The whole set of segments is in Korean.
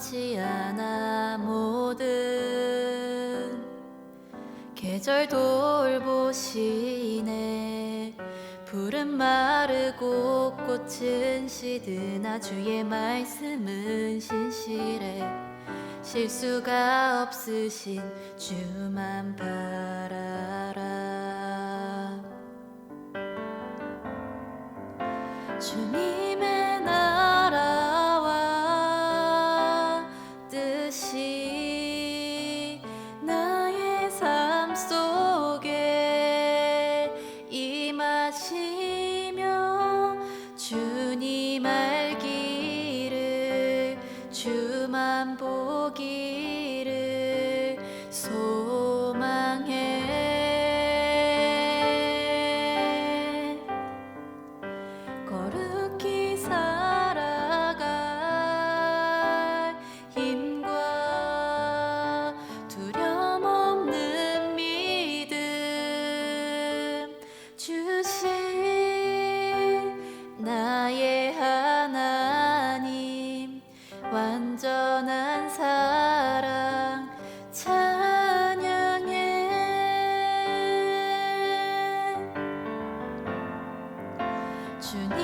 변치 않아 모든 계절 돌보시네 푸른 마르고 꽃은 시드나 주의 말씀은 신실해. 실수가 없으신 주만 바라라. 주님의 보 주님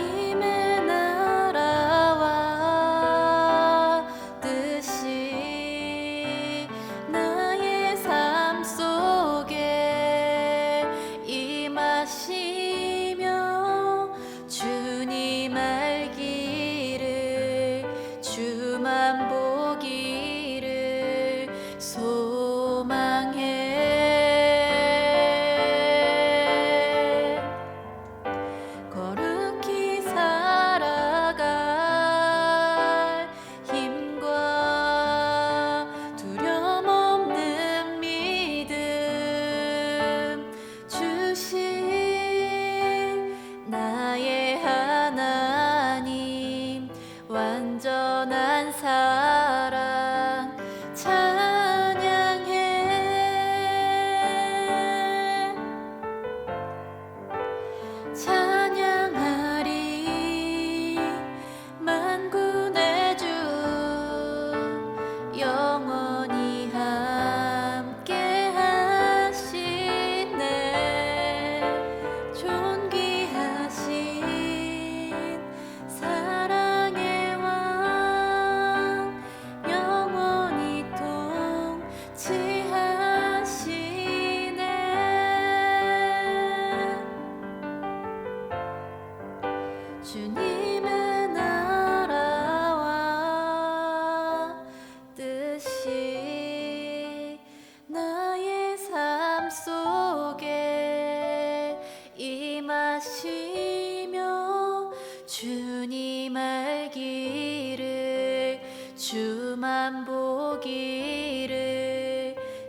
하시며 주님의 길을 주만 보기를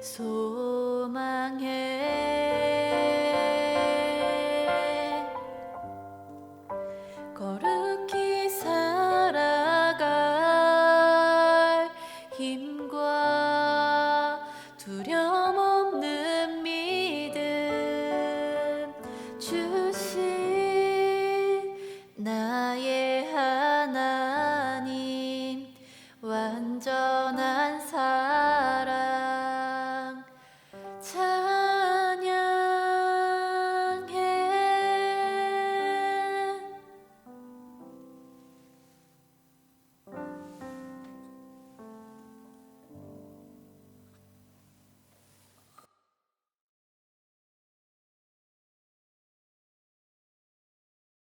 소망해